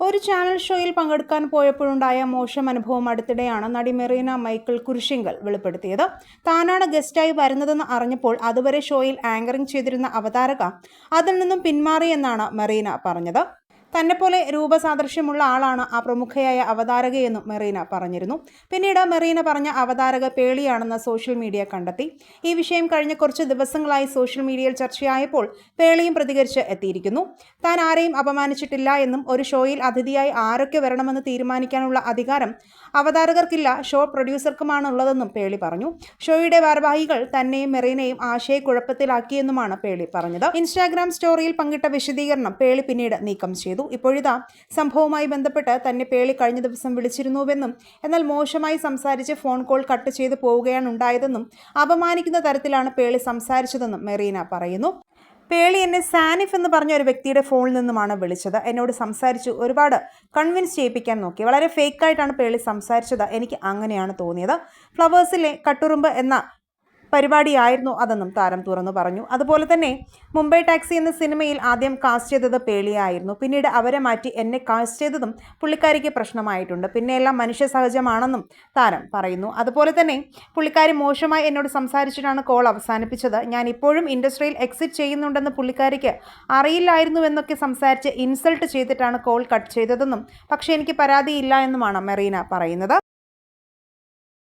ഒരു ചാനൽ ഷോയിൽ പങ്കെടുക്കാൻ പോയപ്പോഴുണ്ടായ മോശം അനുഭവം അടുത്തിടെയാണ് നടി മെറീന മൈക്കിൾ കുരിശിങ്കൽ വെളിപ്പെടുത്തിയത്. താനാണ് ഗസ്റ്റായി വരുന്നതെന്ന് അറിഞ്ഞപ്പോൾ അതുവരെ ഷോയിൽ ആങ്കറിംഗ് ചെയ്തിരുന്ന അവതാരക അതിൽ നിന്നും പിന്മാറിയെന്നാണ് മെറീന പറഞ്ഞത്. തന്നെപ്പോലെ രൂപസാദൃശ്യമുള്ള ആളാണ് ആ പ്രമുഖയായ അവതാരകയെന്നും മെറീന പറഞ്ഞിരുന്നു. പിന്നീട് മെറീന പറഞ്ഞ അവതാരക പേളിയാണെന്ന് സോഷ്യൽ മീഡിയ കണ്ടെത്തി. ഈ വിഷയം കഴിഞ്ഞ കുറച്ച് ദിവസങ്ങളായി സോഷ്യൽ മീഡിയയിൽ ചർച്ചയായപ്പോൾ പേളിയും പ്രതികരിച്ച് എത്തിയിരിക്കുന്നു. താൻ ആരെയും അപമാനിച്ചിട്ടില്ല എന്നും ഒരു ഷോയിൽ അതിഥിയായി ആരൊക്കെ വരണമെന്ന് തീരുമാനിക്കാനുള്ള അധികാരം അവതാരകർക്കില്ല ഷോ പ്രൊഡ്യൂസർക്കുമാണ് ഉള്ളതെന്നും പേളി പറഞ്ഞു. ഷോയുടെ ഭാരവാഹികൾ തന്നെയും മെറീനയും ആശയക്കുഴപ്പത്തിലാക്കിയെന്നുമാണ് പേളി പറഞ്ഞത്. ഇൻസ്റ്റാഗ്രാം സ്റ്റോറിയിൽ പങ്കിട്ട വിശദീകരണം പേളി പിന്നീട് നീക്കം ചെയ്തു. ഇപ്പോഴിതാ സംഭവവുമായി ബന്ധപ്പെട്ട് തന്നെ പേളി കഴിഞ്ഞ ദിവസം വിളിച്ചിരുന്നുവെന്നും എന്നാൽ മോശമായി സംസാരിച്ച് ഫോൺ കോൾ കട്ട് ചെയ്ത് പോവുകയാണ് ഉണ്ടായതെന്നും അപമാനിക്കുന്ന തരത്തിലാണ് പേളി സംസാരിച്ചതെന്നും മെറീന പറയുന്നു. പേളി എന്നെ സാനിഫ് എന്ന് പറഞ്ഞ ഒരു വ്യക്തിയുടെ ഫോണിൽ നിന്നുമാണ് വിളിച്ചത്. എന്നോട് സംസാരിച്ചു ഒരുപാട് കൺവിൻസ് ചെയ്യിപ്പിക്കാൻ നോക്കി. വളരെ ഫേക്കായിട്ടാണ് പേളി സംസാരിച്ചത്. എനിക്ക് അങ്ങനെയാണ് തോന്നിയത്. ഫ്ലവേഴ്സിലെ കട്ടുറുമ്പ് എന്ന പരിപാടിയായിരുന്നു അതെന്നും താരം തുറന്നു പറഞ്ഞു. അതുപോലെ തന്നെ മുംബൈ ടാക്സി എന്ന സിനിമയിൽ ആദ്യം കാസ്റ്റ് ചെയ്തത് പേളിയായിരുന്നു. പിന്നീട് അവരെ മാറ്റി എന്നെ കാസ്റ്റ് ചെയ്തതും പുള്ളിക്കാരിക്ക് പ്രശ്നമായിട്ടുണ്ട്. പിന്നെ എല്ലാം മനുഷ്യ സഹജമാണെന്നും താരം പറയുന്നു. അതുപോലെ തന്നെ പുള്ളിക്കാരി മോശമായി എന്നോട് സംസാരിച്ചിട്ടാണ് കോൾ അവസാനിപ്പിച്ചത്. ഞാൻ ഇപ്പോഴും ഇൻഡസ്ട്രിയിൽ എക്സിറ്റ് ചെയ്യുന്നുണ്ടെന്ന് പുള്ളിക്കാരിക്ക് അറിയില്ലായിരുന്നു എന്നൊക്കെ സംസാരിച്ച് ഇൻസൾട്ട് ചെയ്തിട്ടാണ് കോൾ കട്ട് ചെയ്തതെന്നും പക്ഷേ എനിക്ക് പരാതിയില്ല എന്നുമാണ് മെറീന പറയുന്നത്.